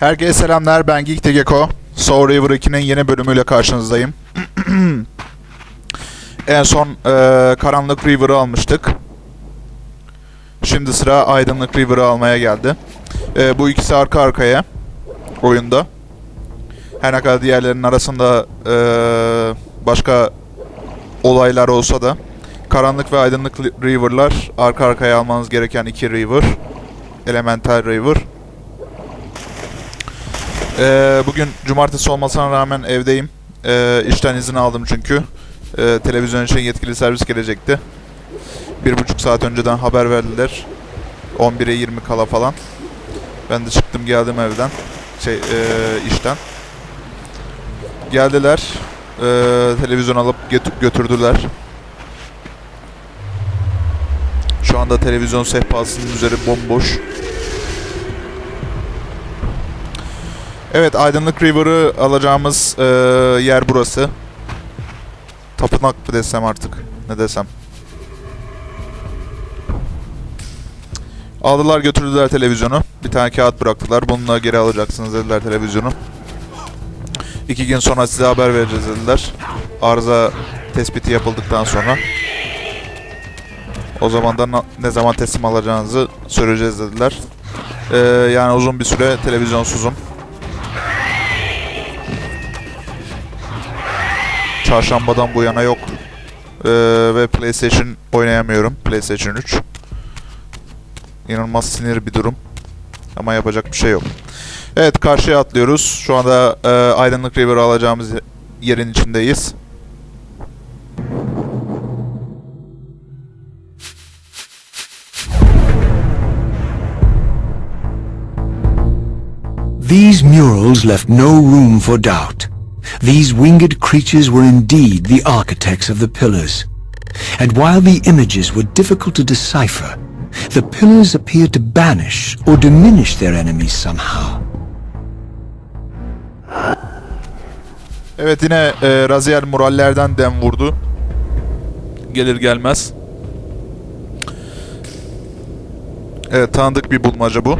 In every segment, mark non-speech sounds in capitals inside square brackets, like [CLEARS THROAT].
Herkese selamlar ben Geek Gecko. Soul River 2'nin yeni bölümüyle karşınızdayım. [CLEARS THROAT] en son eee, Karanlık River'ı almıştık. Şimdi sıra Aydınlık River'ı almaya geldi. Eee, bu ikisi arka arkaya oyunda. Her ne kadar diğerlerinin arasında eee, başka olaylar olsa da Karanlık ve Aydınlık River'lar arka arkaya almanız gereken iki river. Elemental River. Ee, bugün cumartesi olmasına rağmen evdeyim. Ee, işten izin aldım çünkü. Ee, televizyon için yetkili servis gelecekti. Bir buçuk saat önceden haber verdiler. 11'e 20 kala falan. Ben de çıktım geldim evden. Şey ee, işten. Geldiler. Ee, televizyon alıp götü- götürdüler. Şu anda televizyon sehpasının üzeri bomboş. Evet, Aydınlık River'ı alacağımız eee, yer burası. Tapınak mı desem artık, ne desem. Aldılar götürdüler televizyonu. Bir tane kağıt bıraktılar. Bununla geri alacaksınız dediler televizyonu. İki gün sonra size haber vereceğiz dediler. Arıza tespiti yapıldıktan sonra. O zaman da ne zaman teslim alacağınızı söyleyeceğiz dediler. Eee, yani uzun bir süre televizyonsuzum. Çarşambadan bu yana yok. Ee, ve PlayStation oynayamıyorum. PlayStation 3. İnanılmaz sinir bir durum. Ama yapacak bir şey yok. Evet karşıya atlıyoruz. Şu anda e, Aydınlık River alacağımız yerin içindeyiz. These murals left no room for doubt. These winged creatures were indeed the architects of the pillars. And while the images were difficult to decipher, the pillars appeared to banish or diminish their enemies somehow. Evet yine e, Raziel Muraller'den dem vurdu. Gelir gelmez. Evet tanıdık bir bulmaca bu.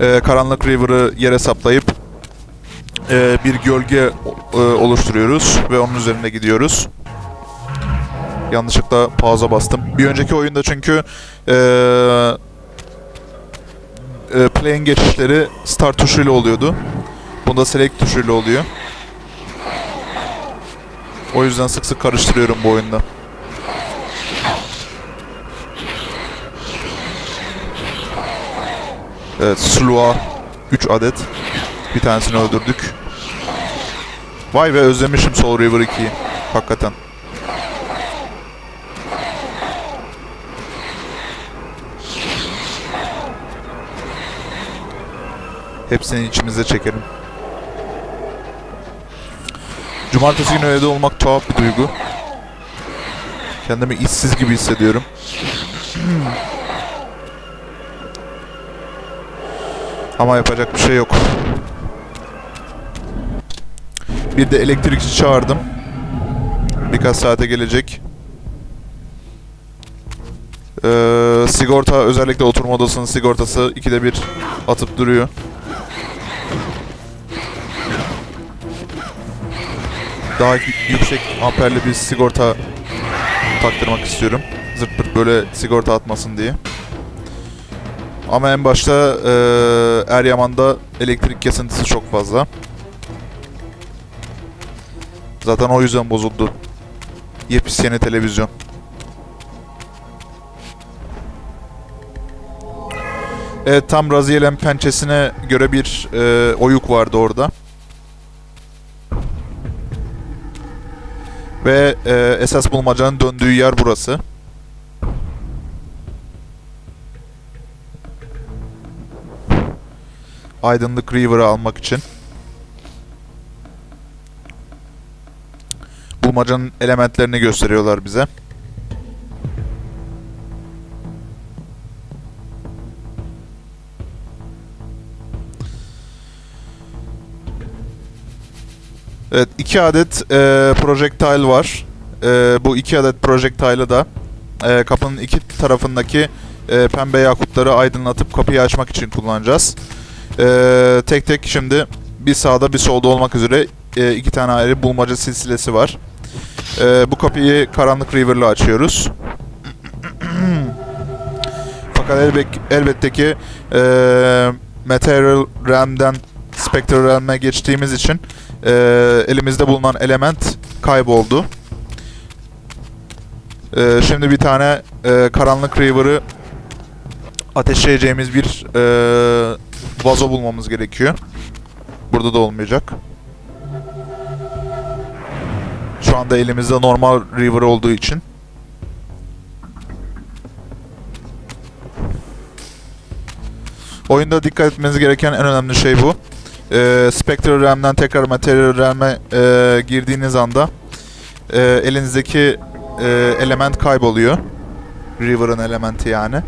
E, Karanlık River'ı yere saplayıp e, bir gölge e, oluşturuyoruz ve onun üzerinde gidiyoruz. Yanlışlıkla pauza bastım. Bir önceki oyunda çünkü e, e, play'in geçişleri start tuşuyla oluyordu. Bunda select tuşuyla oluyor. O yüzden sık sık karıştırıyorum bu oyunda. Evet, Slua 3 adet. Bir tanesini öldürdük. Vay be özlemişim Soul River 2'yi. Hakikaten. Hepsini içimize çekelim. Cumartesi günü evde olmak tuhaf bir duygu. Kendimi işsiz gibi hissediyorum. Ama yapacak bir şey yok. Bir de elektrikçi çağırdım. Birkaç saate gelecek. Ee, sigorta özellikle oturma odasının sigortası ikide bir atıp duruyor. daha yü- yüksek amperli bir sigorta taktırmak istiyorum. Zırt pırt böyle sigorta atmasın diye. Ama en başta eee Eryaman'da elektrik kesintisi çok fazla. Zaten o yüzden bozuldu. Yepis yeni televizyon. Evet tam Raziel'in pençesine göre bir eee, oyuk vardı orada. Ve e, esas bulmacanın döndüğü yer burası. Aydınlık River'ı almak için. Bulmacanın elementlerini gösteriyorlar bize. Evet iki adet e, projectile var. E, bu iki adet projectile'ı da e, kapının iki tarafındaki e, pembe yakutları aydınlatıp kapıyı açmak için kullanacağız. Ee, tek tek şimdi bir sağda bir solda olmak üzere e, iki tane ayrı bulmaca silsilesi var. Ee, bu kapıyı karanlık River'la açıyoruz. [CLEARS THROAT] Fakat elbet, elbette ki e, Material Realm'den Spectral Realm'e geçtiğimiz için e, elimizde bulunan element kayboldu. E, şimdi bir tane e, karanlık River'ı ateşleyeceğimiz bir e, vazo bulmamız gerekiyor. Burada da olmayacak. Şu anda elimizde normal River olduğu için. Oyunda dikkat etmeniz gereken en önemli şey bu. Ee, Spectral Realm'den tekrar Material Realm'e e, girdiğiniz anda e, elinizdeki e, element kayboluyor. River'ın elementi yani. [CLEARS THROAT]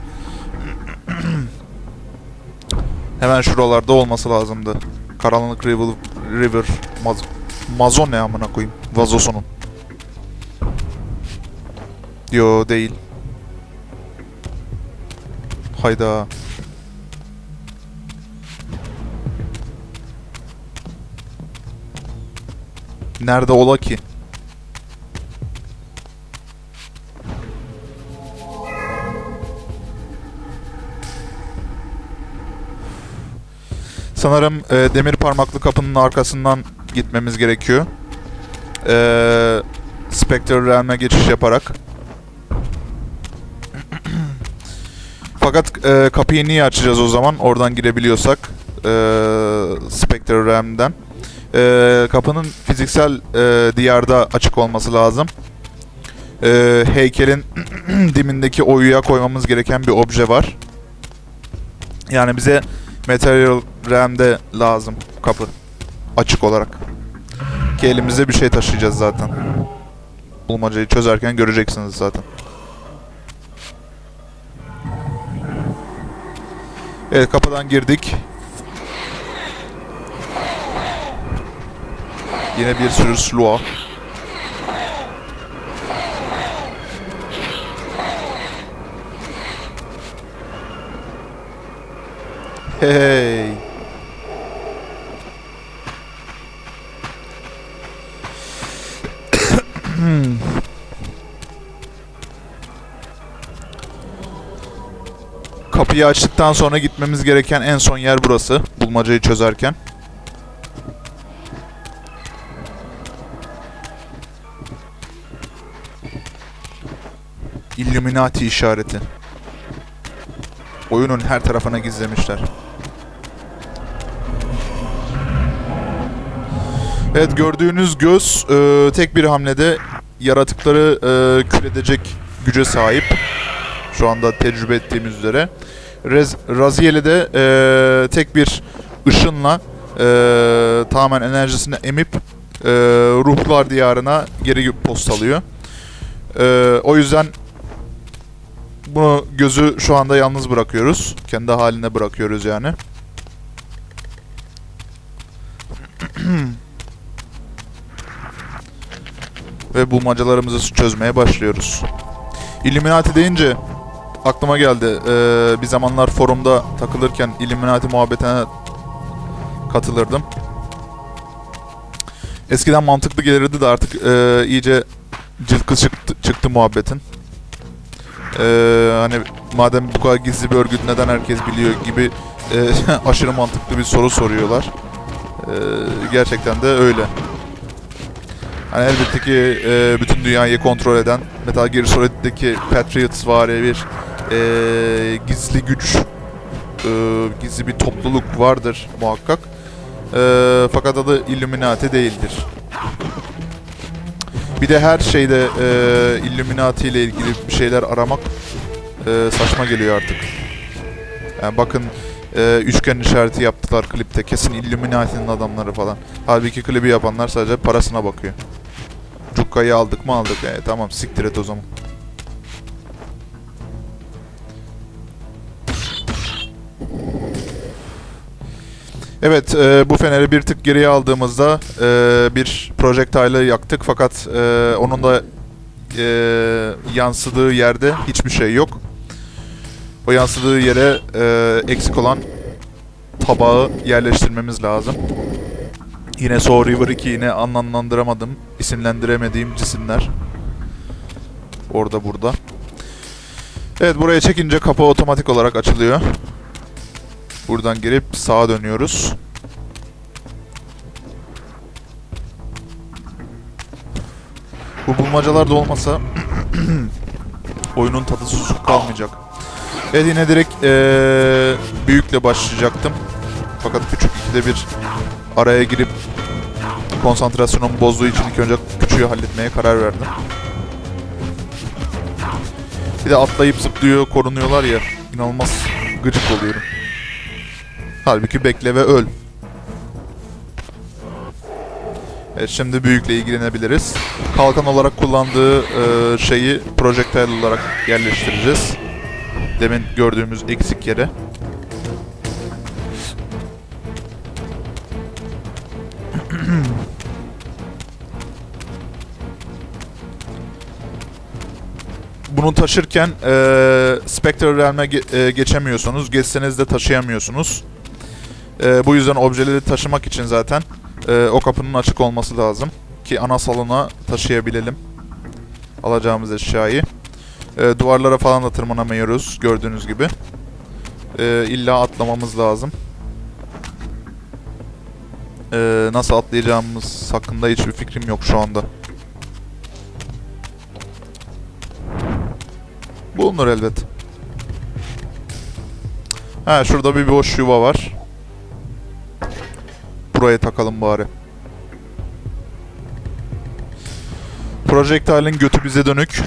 Hemen şuralarda olması lazımdı. Karanlık River, River Maz Mazon ne amına koyayım? Vazosunun. Yo değil. Hayda. Nerede ola ki? Sanırım e, demir parmaklı kapının arkasından gitmemiz gerekiyor. E, Spectral Realm'e geçiş yaparak. Fakat e, kapıyı niye açacağız o zaman? Oradan girebiliyorsak. E, Spectral Realm'den. E, kapının fiziksel e, diyarda açık olması lazım. E, heykelin [CLEARS THROAT] dimindeki oyuya koymamız gereken bir obje var. Yani bize Material Realm'de lazım kapı. Açık olarak. Ki elimizde bir şey taşıyacağız zaten. Bulmacayı çözerken göreceksiniz zaten. Evet kapıdan girdik. Yine bir sürü sloğa. Hey. Kapıyı açtıktan sonra gitmemiz gereken en son yer burası. Bulmacayı çözerken. Illuminati işareti. Oyunun her tarafına gizlemişler. Evet gördüğünüz göz e, tek bir hamlede yaratıkları e, kül edecek güce sahip. Şu anda tecrübe ettiğimiz üzere. Rez, Raziel'i de e, tek bir ışınla e, tamamen enerjisini emip e, ruhlar diyarına geri postalıyor. E, o yüzden bunu gözü şu anda yalnız bırakıyoruz. Kendi haline bırakıyoruz yani. [CLEARS THROAT] [CLEARS THROAT] Ve bulmacalarımızı çözmeye başlıyoruz. Illuminati deyince aklıma geldi. Ee, bir zamanlar forumda takılırken Illuminati muhabbetine katılırdım. Eskiden mantıklı gelirdi de artık e, iyice cılkı çıktı, çıktı muhabbetin. Ee, hani madem bu kadar gizli bir örgüt neden herkes biliyor gibi e, [LAUGHS] aşırı mantıklı bir soru soruyorlar. Ee, gerçekten de öyle. Hani elbette ki e, bütün dünyayı kontrol eden Metal Gear Solid'deki Patriots var bir e, gizli güç, e, gizli bir topluluk vardır muhakkak. E, fakat adı Illuminati değildir. Bir de her şeyde e, Illuminati ile ilgili bir şeyler aramak e, saçma geliyor artık. Yani bakın e, üçgen işareti yaptılar klipte. Kesin Illuminati'nin adamları falan. Halbuki klibi yapanlar sadece parasına bakıyor. Cukka'yı aldık mı aldık. E, tamam siktir et o zaman. Evet, e, bu feneri bir tık geriye aldığımızda e, bir projektile'ı yaktık fakat e, onun da e, yansıdığı yerde hiçbir şey yok. O yansıdığı yere e, eksik olan tabağı yerleştirmemiz lazım. Yine Soul River 2 yine anlamlandıramadım, isimlendiremediğim cisimler. Orada burada. Evet buraya çekince kapı otomatik olarak açılıyor. Buradan girip sağa dönüyoruz. Bu bulmacalar da olmasa [CLEARS THROAT] oyunun tadı susuk kalmayacak. Evet yine direkt eee, büyükle başlayacaktım. Fakat küçük ikide bir araya girip konsantrasyonumu bozduğu için ilk önce küçüğü halletmeye karar verdim. Bir de atlayıp zıplıyor, korunuyorlar ya. inanılmaz gıcık oluyorum. Halbuki bekle ve öl. Evet şimdi büyükle ilgilenebiliriz. Kalkan olarak kullandığı e, şeyi projectile olarak yerleştireceğiz. Demin gördüğümüz eksik yere. Bunu taşırken e, Spectre Realm'e ge- e, geçemiyorsunuz. Geçseniz de taşıyamıyorsunuz. E, bu yüzden objeleri taşımak için zaten e, o kapının açık olması lazım. Ki ana salona taşıyabilelim. Alacağımız eşyayı. E, duvarlara falan da tırmanamıyoruz gördüğünüz gibi. E, illa atlamamız lazım. E, nasıl atlayacağımız hakkında hiçbir fikrim yok şu anda. Bulunur elbet. Ha şurada bir boş yuva var. Buraya takalım bari. Projectile'in götü bize dönük.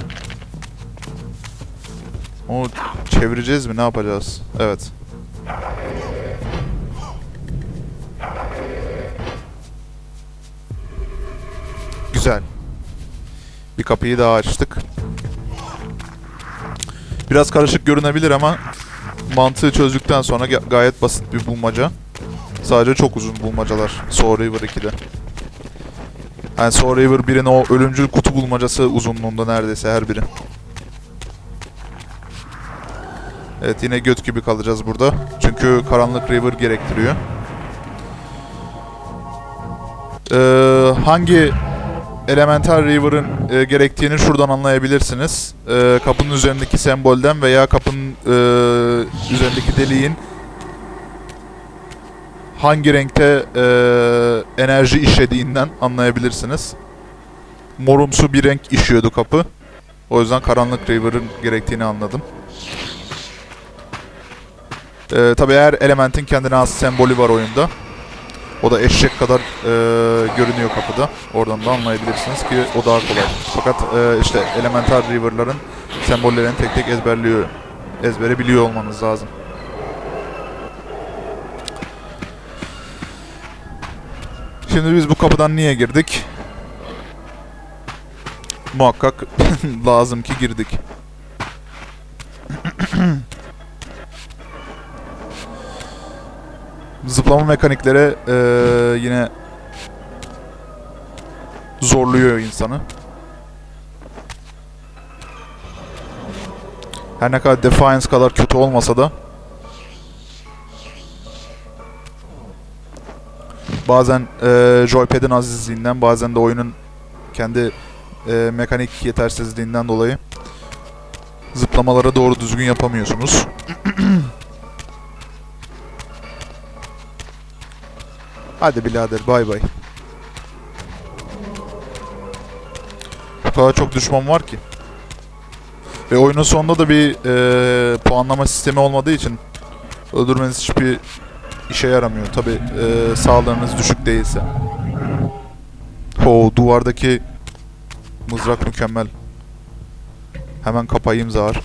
Onu çevireceğiz mi? Ne yapacağız? Evet. Güzel. Bir kapıyı daha açtık. Biraz karışık görünebilir ama mantığı çözdükten sonra ga- gayet basit bir bulmaca. Sadece çok uzun bulmacalar Soul River 2'de. Yani Soul River 1'in o ölümcül kutu bulmacası uzunluğunda neredeyse her biri. Evet yine göt gibi kalacağız burada. Çünkü karanlık River gerektiriyor. Ee, hangi Elemental River'ın e, gerektiğini şuradan anlayabilirsiniz. E, kapının üzerindeki sembolden veya kapının e, üzerindeki deliğin hangi renkte e, enerji işlediğinden anlayabilirsiniz. Morumsu bir renk işiyordu kapı. O yüzden karanlık River'ın gerektiğini anladım. E, tabii her elementin kendine has sembolü var oyunda. O da eşek kadar e, görünüyor kapıda. Oradan da anlayabilirsiniz ki o daha kolay. Fakat e, işte Elemental River'ların sembollerini tek tek ezberliyor. Ezbere biliyor olmanız lazım. Şimdi biz bu kapıdan niye girdik? Muhakkak [LAUGHS] lazım ki girdik. [CLEARS THROAT] zıplama mekanikleri eee, yine zorluyor insanı. Her ne kadar Defiance kadar kötü olmasa da bazen eee joypad'in azizliğinden bazen de oyunun kendi eee, mekanik yetersizliğinden dolayı zıplamaları doğru düzgün yapamıyorsunuz. [CLEARS THROAT] Hadi birader bay bay. Bu kadar çok düşman var ki. Ve oyunun sonunda da bir eee, puanlama sistemi olmadığı için öldürmeniz hiçbir işe yaramıyor. Tabi eee, sağlığınız düşük değilse. O duvardaki mızrak mükemmel. Hemen kapayım zar.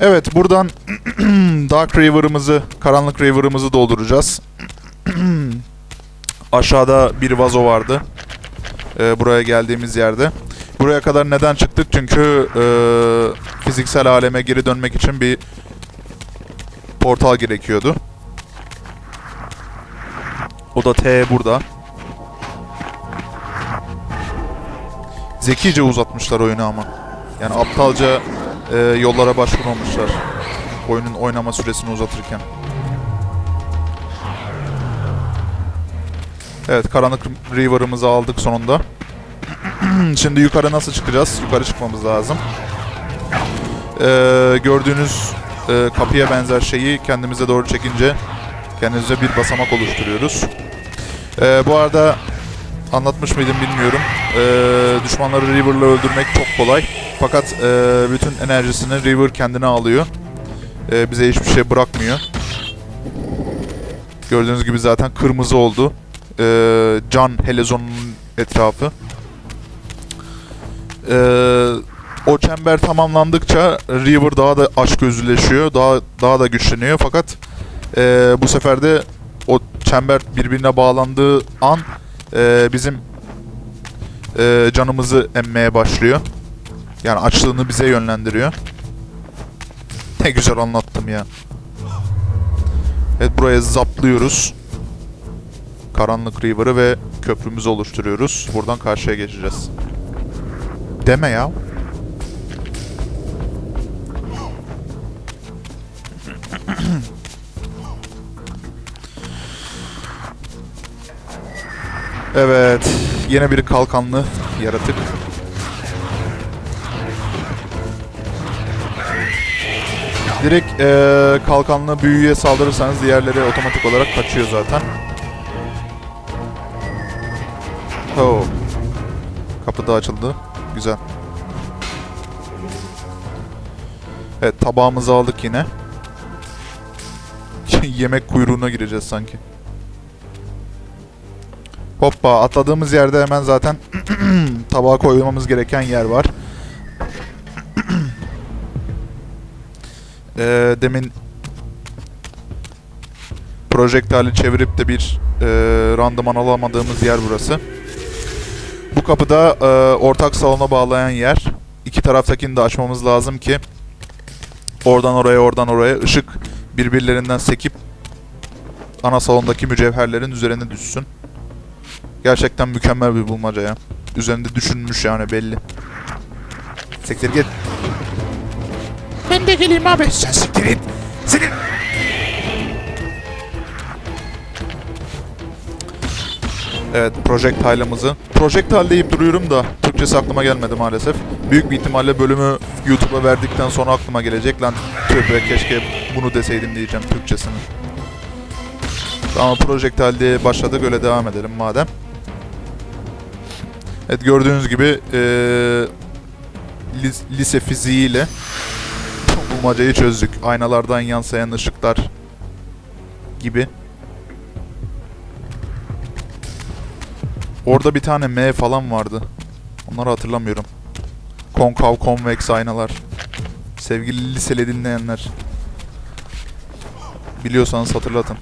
Evet buradan [CLEARS THROAT] Dark River'ımızı, Karanlık River'ımızı dolduracağız. [CLEARS THROAT] Aşağıda bir vazo vardı. Ee, buraya geldiğimiz yerde. Buraya kadar neden çıktık? Çünkü e, fiziksel aleme geri dönmek için bir portal gerekiyordu. O da T burada. Zekice uzatmışlar oyunu ama. Yani aptalca e, yollara başvurmamışlar. Oyunun oynama süresini uzatırken. Evet karanlık River'ımızı aldık sonunda. [CLEARS THROAT] Şimdi yukarı nasıl çıkacağız? Yukarı çıkmamız lazım. Ee, gördüğünüz e, kapıya benzer şeyi kendimize doğru çekince kendimize bir basamak oluşturuyoruz. Ee, bu arada anlatmış mıydım bilmiyorum. Ee, düşmanları River'la öldürmek çok kolay. Fakat e, bütün enerjisini River kendine alıyor. Ee, bize hiçbir şey bırakmıyor. Gördüğünüz gibi zaten kırmızı oldu. Ee, can Helezon'un etrafı. Ee, o çember tamamlandıkça River daha da açgözlüleşiyor, daha daha da güçleniyor. Fakat e, bu sefer de o çember birbirine bağlandığı an e, bizim e, canımızı emmeye başlıyor. Yani açlığını bize yönlendiriyor. Ne güzel anlattım ya. Evet buraya zaplıyoruz. Karanlık River'ı ve köprümüzü oluşturuyoruz. Buradan karşıya geçeceğiz. Deme ya. Evet. Yine bir kalkanlı yaratık. Direkt eee, kalkanlı büyüye saldırırsanız diğerleri otomatik olarak kaçıyor zaten. Oh. Kapı da açıldı. Güzel. Evet tabağımızı aldık yine. [LAUGHS] Yemek kuyruğuna gireceğiz sanki. Hoppa atladığımız yerde hemen zaten [CLEARS THROAT] tabağa koymamız gereken yer var. [CLEARS THROAT] Ee, demin projektali çevirip de bir e, randıman alamadığımız yer burası. Bu kapıda e, ortak salona bağlayan yer. İki taraftakini de açmamız lazım ki oradan oraya oradan oraya ışık birbirlerinden sekip ana salondaki mücevherlerin üzerine düşsün. Gerçekten mükemmel bir bulmaca ya. Üzerinde düşünmüş yani belli. Siktir git. Ben de geleyim abi. Sen siktir git. Senin... Evet, projectile'ımızı. Projectile deyip duruyorum da Türkçesi aklıma gelmedi maalesef. Büyük bir ihtimalle bölümü YouTube'a verdikten sonra aklıma gelecek. Lan tüh keşke bunu deseydim diyeceğim Türkçesini. Tamam projectile diye başladık öyle devam edelim madem. Evet gördüğünüz gibi lis- lise fiziğiyle bulmacayı çözdük. Aynalardan yansıyan ışıklar gibi. Orada bir tane M falan vardı. Onları hatırlamıyorum. Konkav, konveks aynalar. Sevgili liseli dinleyenler. Biliyorsanız hatırlatın.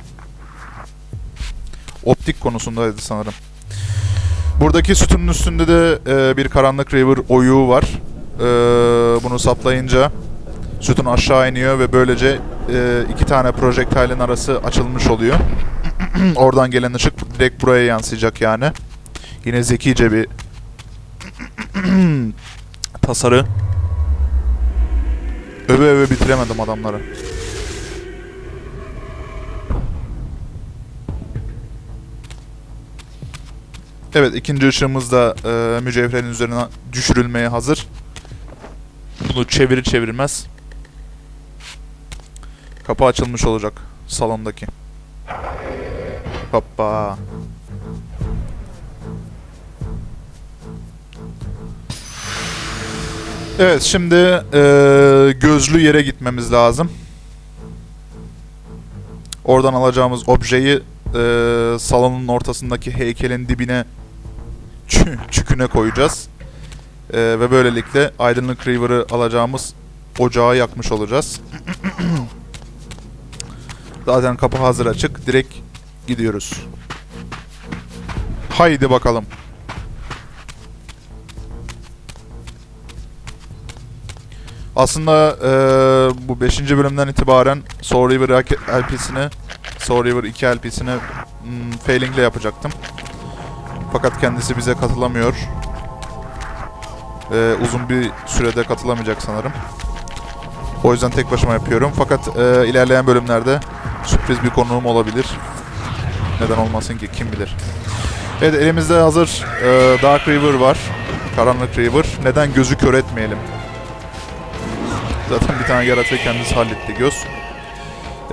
Optik konusundaydı sanırım. Buradaki sütunun üstünde de e, bir karanlık river oyuğu var. E, bunu saplayınca sütun aşağı iniyor ve böylece e, iki tane projektilin arası açılmış oluyor. [CLEARS THROAT] Oradan gelen ışık direkt buraya yansıyacak yani. Yine zekice bir [CLEARS THROAT] tasarı. Öve öve bitiremedim adamları. Evet ikinci ışığımız da e, mücevherin üzerine düşürülmeye hazır. Bunu çevirir çevirmez. Kapı açılmış olacak salondaki. Hoppa. Evet şimdi e, gözlü yere gitmemiz lazım. Oradan alacağımız objeyi e, salonun ortasındaki heykelin dibine çüküne koyacağız. E, ve böylelikle aydınlık River'ı alacağımız ocağı yakmış olacağız. [CLEARS THROAT] Zaten kapı hazır açık. Direkt gidiyoruz. Haydi bakalım. Aslında eee, bu 5. bölümden itibaren Soul River LP'sini Soul River 2 LP'sini hmm, failingle yapacaktım. Fakat kendisi bize katılamıyor. Eee, uzun bir sürede katılamayacak sanırım. O yüzden tek başıma yapıyorum. Fakat e, ilerleyen bölümlerde sürpriz bir konuğum olabilir. Neden olmasın ki kim bilir. Evet elimizde hazır e, Dark River var. Karanlık River. Neden gözü kör etmeyelim? Zaten bir tane yaratığı kendisi halletti göz.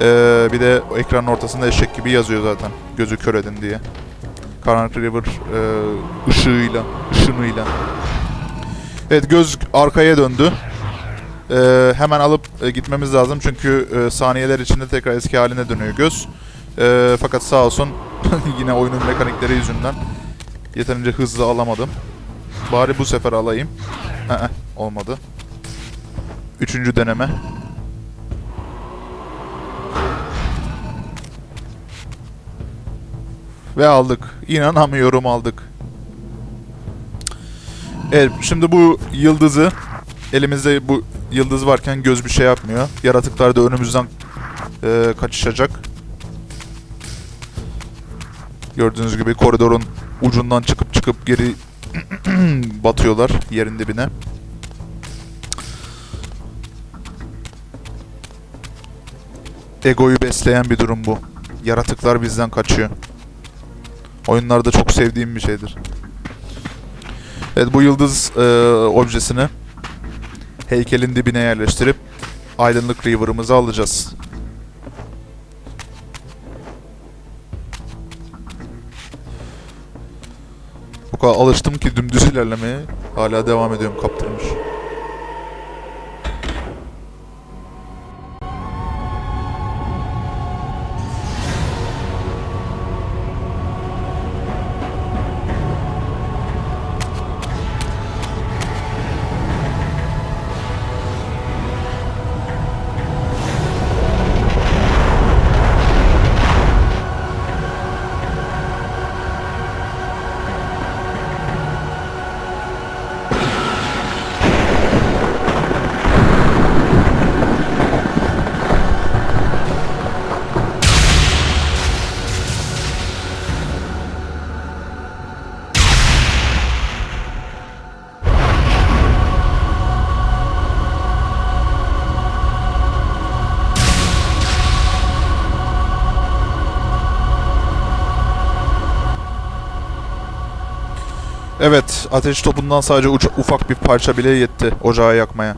E, bir de ekranın ortasında eşek gibi yazıyor zaten. Gözü kör edin diye. Karanlık River e, ışığıyla, ışınıyla. Evet göz arkaya döndü. E, hemen alıp e, gitmemiz lazım çünkü e, saniyeler içinde tekrar eski haline dönüyor göz. E, fakat sağ olsun [LAUGHS] yine oyunun mekanikleri yüzünden yeterince hızlı alamadım. Bari bu sefer alayım. Ee, [LAUGHS] olmadı. Üçüncü deneme. Ve aldık. İnanamıyorum aldık. Evet şimdi bu yıldızı elimizde bu yıldız varken göz bir şey yapmıyor. Yaratıklar da önümüzden e, kaçışacak. Gördüğünüz gibi koridorun ucundan çıkıp çıkıp geri [CLEARS THROAT] batıyorlar yerin dibine. Egoyu besleyen bir durum bu. Yaratıklar bizden kaçıyor. Oyunlarda çok sevdiğim bir şeydir. Evet bu yıldız e, objesini heykelin dibine yerleştirip aydınlık river'ımızı alacağız. Bu kadar alıştım ki dümdüz ilerlemeye hala devam ediyorum kaptırmış. Ateş topundan sadece ufak bir parça bile yetti ocağı yakmaya.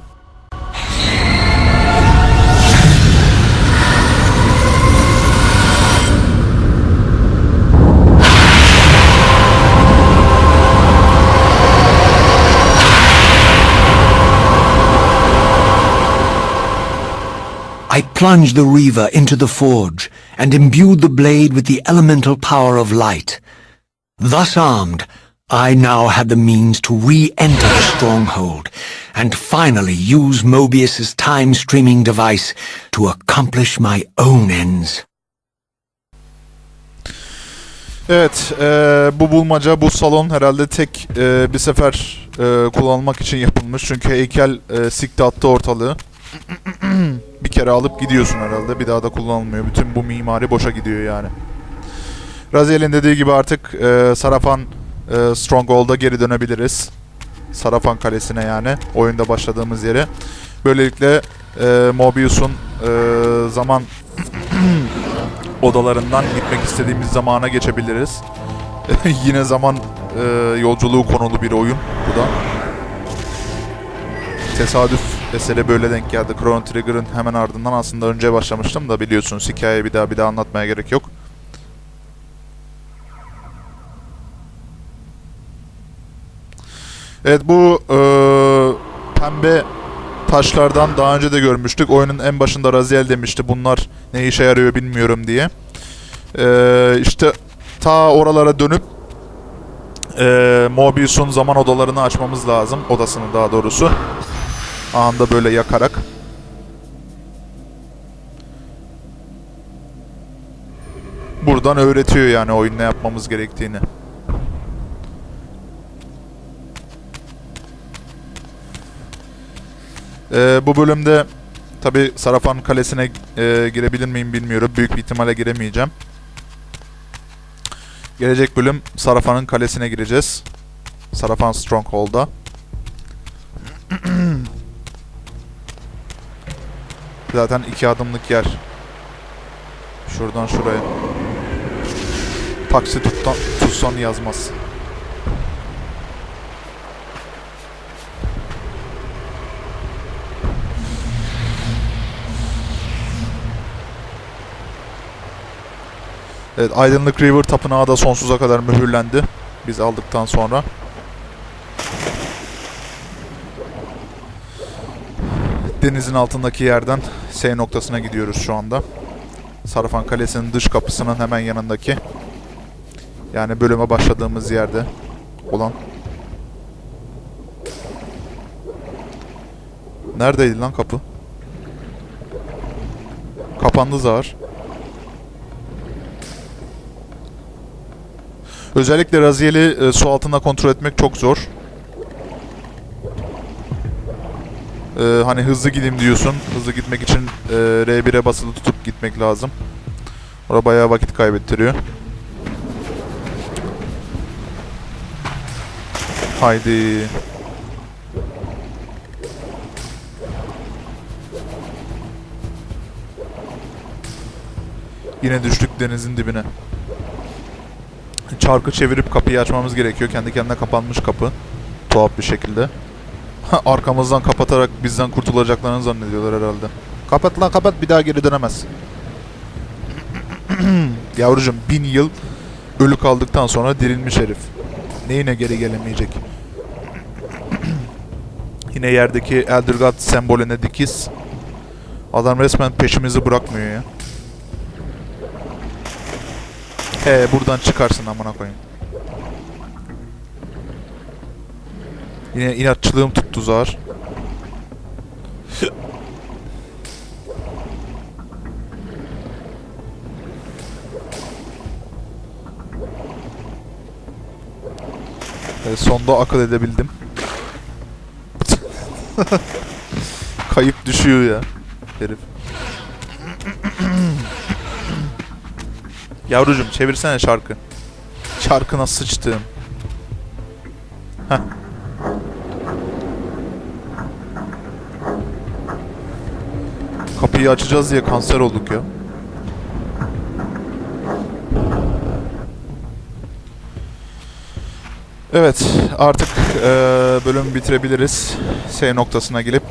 I plunged the reaver into the forge and imbued the blade with the elemental power of light. Thus armed, I now had the means to re-enter the stronghold and finally use Mobius's time-streaming device to accomplish my own ends. Evet, eee, bu bulmaca, bu salon herhalde tek eee, bir sefer eee, kullanılmak için yapılmış. Çünkü heykel eee, sikti attı ortalığı. [CLEARS THROAT] bir kere alıp gidiyorsun herhalde. Bir daha da kullanılmıyor. Bütün bu mimari boşa gidiyor yani. Raziel'in dediği gibi artık eee, Sarafan eee, Stronghold'a geri dönebiliriz. Sarafan Kalesi'ne yani. Oyunda başladığımız yere. Böylelikle eee Mobius'un eee, zaman [CLEARS THROAT] odalarından gitmek istediğimiz zamana geçebiliriz. [LAUGHS] Yine zaman e, yolculuğu konulu bir oyun bu da. Tesadüf esere böyle denk geldi. Chrono Trigger'ın hemen ardından aslında önce başlamıştım da biliyorsunuz hikayeyi bir daha bir daha anlatmaya gerek yok. Evet bu e, pembe taşlardan daha önce de görmüştük. Oyunun en başında Raziel demişti bunlar ne işe yarıyor bilmiyorum diye. Ee, işte ta oralara dönüp e, Mobius'un zaman odalarını açmamız lazım. Odasını daha doğrusu. Anında böyle yakarak. Buradan öğretiyor yani oyun ne yapmamız gerektiğini. Ee, bu bölümde tabi Sarafan Kalesi'ne e, girebilir miyim bilmiyorum. Büyük bir ihtimalle giremeyeceğim. Gelecek bölüm Sarafan'ın kalesine gireceğiz. Sarafan Stronghold'a. [CLEARS THROAT] Zaten iki adımlık yer. Şuradan şuraya. Taksi tuttan, tutsan yazmaz. Evet, Aydınlık River Tapınağı da sonsuza kadar mühürlendi. Biz aldıktan sonra. Denizin altındaki yerden S noktasına gidiyoruz şu anda. Sarafan Kalesi'nin dış kapısının hemen yanındaki. Yani bölüme başladığımız yerde olan. Neredeydi lan kapı? Kapandı zar. Özellikle Raziel'i e, su altında kontrol etmek çok zor. E, hani hızlı gideyim diyorsun. Hızlı gitmek için e, R1'e basılı tutup gitmek lazım. Orada bayağı vakit kaybettiriyor. Haydi. Yine düştük denizin dibine. Çarkı çevirip kapıyı açmamız gerekiyor. Kendi kendine kapanmış kapı. Tuhaf bir şekilde. [LAUGHS] Arkamızdan kapatarak bizden kurtulacaklarını zannediyorlar herhalde. Kapat lan kapat bir daha geri dönemez. [CLEARS THROAT] Yavrucuğum bin yıl ölü kaldıktan sonra dirilmiş herif. Neyine geri gelemeyecek? [CLEARS THROAT] Yine yerdeki Elder God sembolüne dikiz. Adam resmen peşimizi bırakmıyor ya. He buradan çıkarsın amına koyayım. Yine inatçılığım tuttu zar. Sonda akıl edebildim. [LAUGHS] Kayıp düşüyor ya herif. Yavrucuğum çevirsene şarkı. Şarkına sıçtım. Heh. Kapıyı açacağız diye kanser olduk ya. Evet, artık eee bölümü bitirebiliriz. S noktasına gelip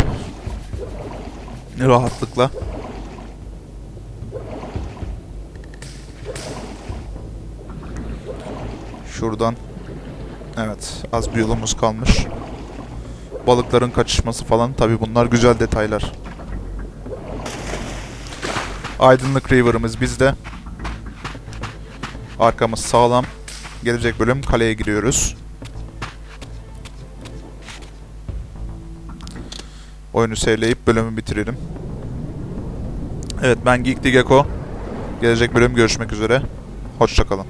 rahatlıkla. Şuradan. Evet, az bir yolumuz kalmış. Balıkların kaçışması falan tabi bunlar güzel detaylar. Aydınlık River'ımız bizde. Arkamız sağlam. Gelecek bölüm kaleye giriyoruz. Oyunu sevleyip bölümü bitirelim. Evet ben Geekly Gecko. Gelecek bölüm görüşmek üzere. Hoşçakalın.